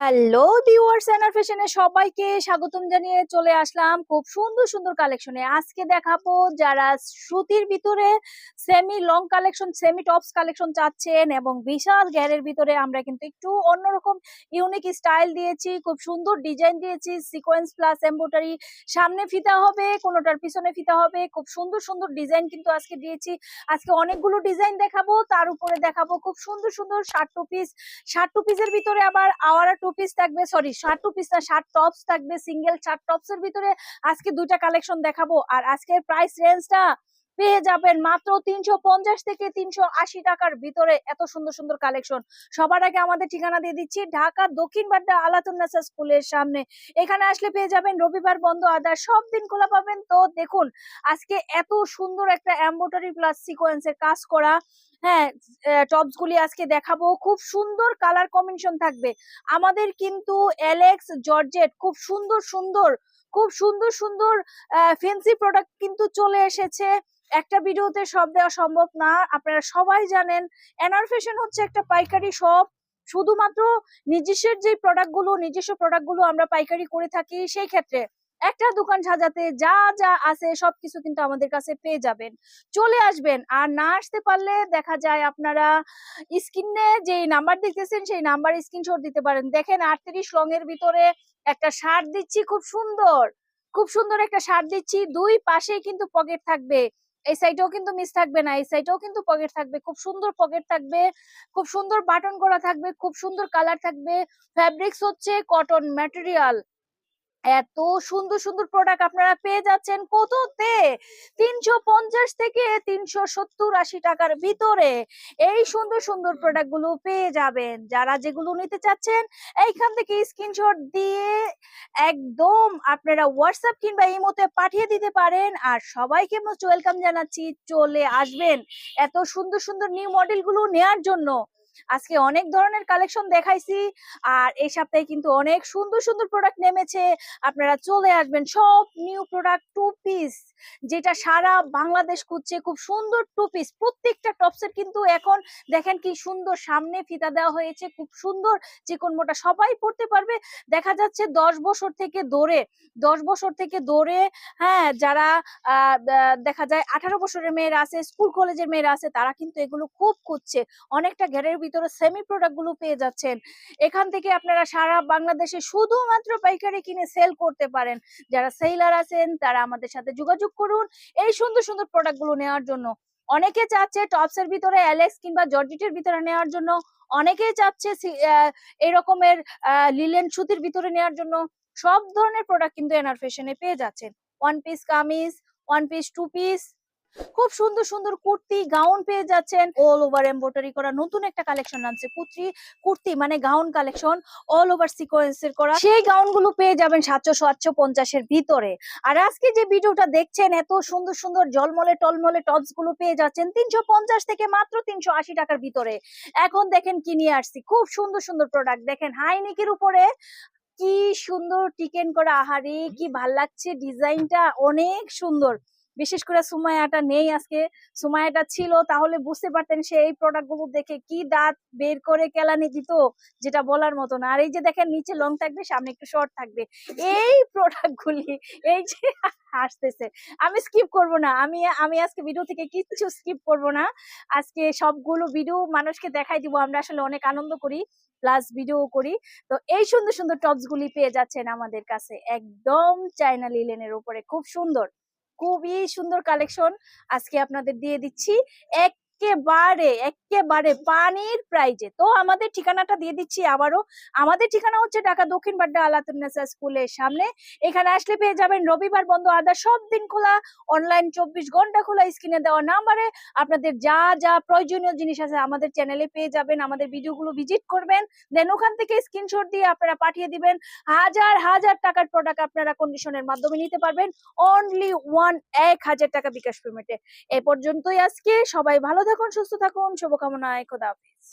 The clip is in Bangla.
হ্যালো ভিউয়ার্স এনার ফ্যাশনে সবাইকে স্বাগতম জানিয়ে চলে আসলাম খুব সুন্দর সুন্দর কালেকশনে আজকে দেখাবো যারা সুতির ভিতরে semi long collection semi tops collection চাচ্ছেন এবং বিশাল গ্যারের ভিতরে আমরা কিন্তু একটু অন্যরকম ইউনিক স্টাইল দিয়েছি, খুব সুন্দর ডিজাইন দিয়েছি সিকোয়েন্স প্লাস এম্বোটারি সামনে ফিতা হবে, কোনোটার পিছনে ফিতা হবে, খুব সুন্দর সুন্দর ডিজাইন কিন্তু আজকে দিয়েছি। আজকে অনেকগুলো ডিজাইন দেখাবো, তার উপরে দেখাবো খুব সুন্দর সুন্দর shirt two piece shirt two পিসের ভিতরে আবার আওয়ারা টু পিস থাকবে সরি শার্ট টু পিস না শার্ট টপস থাকবে সিঙ্গেল শার্ট টপস এর ভিতরে আজকে দুইটা কালেকশন দেখাবো। আর আজকের প্রাইস রেঞ্জটা পেয়ে যাবেন মাত্র তিনশো পঞ্চাশ থেকে তিনশো আশি টাকার ভিতরে এত সুন্দর সুন্দর কালেকশন সবার আগে আমাদের ঠিকানা দিয়ে দিচ্ছি, ঢাকা দক্ষিণ বাড্ডা আলাতুন্নাসা স্কুলের সামনে। এখানে আসলে পেয়ে যাবেন রবিবার বন্ধ আদার, সব দিন খোলা পাবেন। তো দেখুন, আজকে এত সুন্দর একটা এম্বোটারি প্লাস সিকোয়েন্সের কাজ করা। হ্যাঁ টপস গুলি আজকে দেখাবো। খুব সুন্দর কালার কম্বিনেশন থাকবে। আমাদের কিন্তু এলেক্স জর্জেট খুব সুন্দর সুন্দর, খুব সুন্দর সুন্দর ফেন্সি প্রোডাক্ট কিন্তু চলে এসেছে। একটা ভিডিওতে সব দেওয়া সম্ভব না। আপনারা সবাই জানেন এনার ফ্যাশন হচ্ছে একটা পাইকারি শপ শুধুমাত্র নিজস্বের যে প্রোডাক্টগুলো, নিজস্ব প্রোডাক্টগুলো আমরা পাইকারি করে থাকি, সেই ক্ষেত্রে একটা দোকান সাজাতে যা যা আছে সবকিছু কিন্তু আমাদের কাছে পেয়ে যাবেন। চলে আসবেন আর না আসতে পারলে দেখা যায় আপনারা স্ক্রিনে যে নাম্বার দেখতেছেন সেই নাম্বার স্ক্রিনশট দিতে পারেন। দেখেন আটত্রিশ রং এর ভিতরে একটা শার্ট দিচ্ছি, খুব সুন্দর। খুব সুন্দর একটা শার্ট দিচ্ছি, দুই পাশেই কিন্তু পকেট থাকবে। এই সাইডেও কিন্তু মিস থাকবে না, এই সাইডেও কিন্তু পকেট থাকবে। খুব সুন্দর পকেট থাকবে, খুব সুন্দর বাটন করা থাকবে, খুব সুন্দর কালার থাকবে। ফ্যাব্রিক্স হচ্ছে কটন ম্যাটেরিয়াল এত সুন্দর সুন্দর প্রোডাক্ট আপনারা পেয়ে যাচ্ছেন কততে তিনশো পঞ্চাশ থেকে তিনশো সত্তর আশি টাকার ভিতরে এই সুন্দর সুন্দর প্রোডাক্টগুলো পেয়ে যাবেন। যারা যেগুলো নিতে চাচ্ছেন, এইখান থেকে স্ক্রিনশট দিয়ে একদম আপনারা হোয়াটসঅ্যাপ কিংবা এই ইমোতে পাঠিয়ে দিতে পারেন। আর সবাইকে মোস্ট ওয়েলকাম জানাচ্ছি, চলে আসবেন। এত সুন্দর সুন্দর নিউ মডেলগুলো নেয়ার জন্য। আজকে অনেক ধরনের কালেকশন দেখাইছি আর এই সপ্তাহে কিন্তু অনেক সুন্দর সুন্দর প্রোডাক্ট নেমেছে। আপনারা চলে আসবেন সব নিউ প্রোডাক্ট টু পিস যেটা সারা বাংলাদেশ খুঁজছে, খুব সুন্দর টু পিস প্রত্যেকটা টপসের কিন্তু এখন দেখেন কি সুন্দর সামনে ফিতা দেওয়া হয়েছে, খুব সুন্দর চিকন মোটা, সবাই পড়তে পারবে। দেখা যাচ্ছে দশ বছর থেকে দৌড়ে, দশ বছর থেকে দৌড়ে হ্যাঁ যারা দেখা যায় আঠারো বছরের মেয়েরা আছে স্কুল কলেজের মেয়েরা আছে, তারা কিন্তু এগুলো খুব খুঁজছে। অনেকটা ঘেরের ভিতরে সেমি প্রোডাক্টগুলো পেয়ে যাচ্ছেন। এখান থেকে আপনারা সারা বাংলাদেশে শুধুমাত্র পাইকারি কিনে সেল করতে পারেন। যারা সেলার আছেন, তারা আমাদের সাথে যোগাযোগ করুন এই সুন্দর সুন্দর প্রোডাক্টগুলো নেওয়ার জন্য। অনেকে চাচ্ছে টপস এর ভিতরে অ্যালেক্স কিংবা জর্জেটের ভিতরে নেওয়ার জন্য। অনেকেই চাচ্ছে এরকমের লিলেন সুতির ভিতরে নেওয়ার জন্য। সব ধরনের প্রোডাক্ট কিন্তু এনার ফ্যাশনে পেয়ে যাচ্ছেন। One piece kameez one piece two piece খুব সুন্দর সুন্দর কুর্তি, গাউন পেয়ে যাচ্ছেন। অল ওভার এমব্রয়ডারি করা, নতুন একটা কালেকশন আনছে, কুর্তি কুর্তি মানে গাউন কালেকশন অল ওভার সিকোয়েন্সের করা। সেই গাউনগুলো পেয়ে যাবেন সাতশো সাতশো পঞ্চাশের ভিতরে। আর আজকে যে ভিডিওটা দেখছেন, এত সুন্দর সুন্দর জলমলে টলমলে টপসগুলো পেয়ে যাচ্ছেন তিনশো পঞ্চাশ থেকে মাত্র তিনশো আশি টাকার ভিতরে। এখন দেখেন কি নিয়ে আসছি, খুব সুন্দর সুন্দর প্রোডাক্ট দেখেন হাইনিকের উপরে কি সুন্দর টিকেন করা, আহারে, কি ভালো লাগছে ডিজাইনটা অনেক সুন্দর। বিশেষ করে সুমায়াটা নেই আজকে। সুমায়াটা ছিল, তাহলে বুঝতে পারতেন সে এই প্রোডাক্টগুলো দেখে কি দাঁত বের করে কেলানি দিত, যেটা বলার মতো না। আর এই যে দেখেন, নিচে লং থাকবে, সামনে একটু শর্ট থাকবে। এই প্রোডাক্ট গুলি এই যে আসতেছে আমি স্কিপ করব না। আমি আমি আজকে ভিডিও থেকে কিচ্ছু স্কিপ করব না। আজকে সবগুলো ভিডিও মানুষকে দেখাই দিব। আমরা আসলে অনেক আনন্দ করি প্লাস ভিডিও করি। তো এই সুন্দর সুন্দর টপস গুলি পেয়ে যাচ্ছেন আমাদের কাছে। একদম চায়না লিলেনের উপরে। খুব সুন্দর। খুবই সুন্দর কালেকশন আজকে আপনাদের দিয়ে দিচ্ছি। একেবারে একেবারে পানির প্রাইজে। তো আমাদের ঠিকানাটা দিয়ে দিচ্ছি আবারও। আমাদের ঠিকানা হচ্ছে ঢাকা দক্ষিণ বাড্ডা আলাতুন্নেসা স্কুলের সামনে। এখানে আসলে পেয়ে যাবেন রবিবার বন্ধ আদা সব দিন খোলা অনলাইন চব্বিশ ঘণ্টা খোলা স্ক্রিনে দেওয়া নাম্বারে। আপনাদের যা যা প্রয়োজনীয় জিনিস আছে আমাদের চ্যানেলে পেয়ে যাবেন। আমাদের ভিডিওগুলো ভিজিট করবেন। দেন ওখান থেকে স্ক্রিনশট দিয়ে আপনারা পাঠিয়ে দিবেন। হাজার হাজার টাকার প্রোডাক্ট আপনারা কন্ডিশনের মাধ্যমে নিতে পারবেন। অনলি ওয়ান এক হাজার টাকা বিকাশ পেমেন্টে এ পর্যন্তই আজকে। সবাই ভালো থাকুন সুস্থ থাকুন শুভকামনায় খোদা হাফেজ।